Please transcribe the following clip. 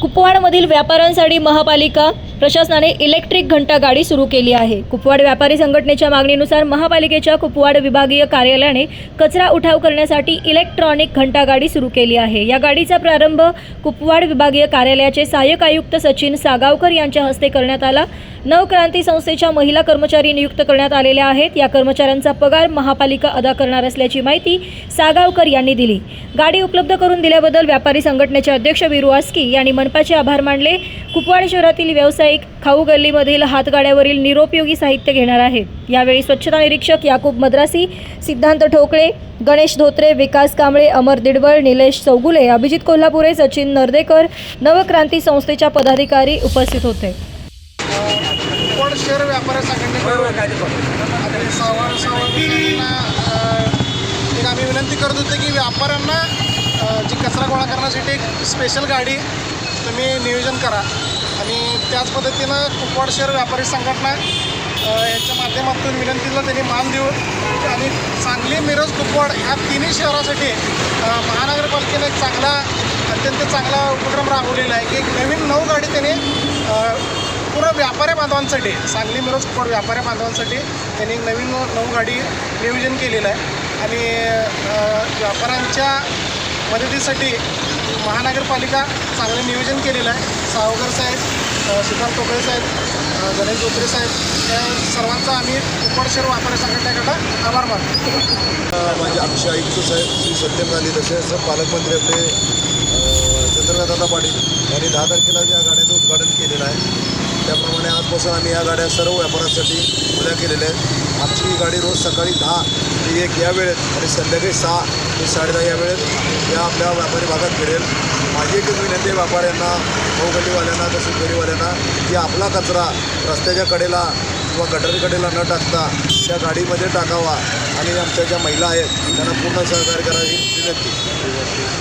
कुपवाडमधील व्यापाऱ्यांसाठी महापालिका प्रशासनाने इलेक्ट्रिक घंटा गाडी सुरू केली आहे. कुपवाड व्यापारी संघटनेच्या मागणीनुसार महापालिकेच्या कुपवाड विभागीय कार्यालयाने कचरा उठाव करण्यासाठी इलेक्ट्रॉनिक घंटा गाडी सुरू केली आहे. या गाडीचा प्रारंभ कुपवाड विभागीय कार्यालयाचे सहाय्यक आयुक्त सचिन सागावकर यांच्या हस्ते करण्यात आला. नवक्रांती संस्थेच्या महिला कर्मचारी नियुक्त करण्यात आलेल्या आहेत. या कर्मचाऱ्यांचा पगार महापालिका अदा करणार असल्याची माहिती सागावकर यांनी दिली. गाडी उपलब्ध करून दिल्याबद्दल व्यापारी संघटनेचे अध्यक्ष विरू आस्की यांनी मनपाचे आभार मानले. कुपवाड शहरातील व्यावसायिक खाऊ गल्लीमधील हातगाड्यावरील निरोपयोगी साहित्य घेणार आहेत. यावेळी स्वच्छता निरीक्षक याकूब मद्रासी सिद्धांत ठोकळे गणेश धोत्रे विकास कांबळे अमर दिडवळ निलेश चौगुले अभिजित कोल्हापुरे सचिन नर्देकर नवक्रांती संस्थेच्या पदाधिकारी उपस्थित होते. शहर व्यापारी एक आम्ही विनंती करत होतो की व्यापाऱ्यांना जी कचरा गोळा करण्यासाठी एक स्पेशल गाडी तुम्ही नियोजन करा. आणि त्याच पद्धतीनं कुपवाड शहर व्यापारी संघटना यांच्या माध्यमातून विनंतीला त्यांनी मान देऊन आणि सांगली मिरज कुपवाड ह्या तिन्ही शहरासाठी अ, महानगरपालिकेने एक चांगला अत्यंत चांगला उपक्रम राबवलेला आहे. की एक नवीन नऊ गाडी त्यांनी पूर्ण व्यापारी बांधवांसाठी सांगली मिरज कुपवाड व्यापारी बांधवांसाठी त्यांनी एक नवीन नऊ गाडी नियोजन केलेलं आहे. आणि व्यापाऱ्यांच्या मदतीसाठी महानगरपालिका चांगलं नियोजन केलेलं आहे. सावकर साहेब सुधार सिद्धार्थ टोकळे साहेब गणेश धोत्रे साहेब या सर्वांचा आम्ही उपडशेर व्यापारी संघटनेकडं आभार मानतो. माझे आमचे आयुक्त साहेब श्री सत्यम गांधी तसेच पालकमंत्री आपले चंद्रकांतदा पाटील यांनी दहा तारखेला ज्या गाड्याचं उद्घाटन केलेलं आहे. त्याप्रमाणे आजपासून आम्ही या गाड्या सर्व व्यापाऱ्यांसाठी खुल्या केलेल्या आहेत. आमची ही गाडी रोज सकाळी दहा ते एक या वेळेत आणि संध्याकाळी सहा ते साडेदहा या वेळेत या आपल्या व्यापारी भागात मिळेल. माझी एकच विनंती आहे व्यापाऱ्यांना गल्लीवाल्यांना तसेच गरीवाल्यांना की आपला कचरा रस्त्याच्या कडेला किंवा गटरकडेला न टाकता त्या गाडीमध्ये टाकावा आणि आमच्या ज्या महिला आहेत त्यांना पूर्ण सहकार्य करावी ही विनंती.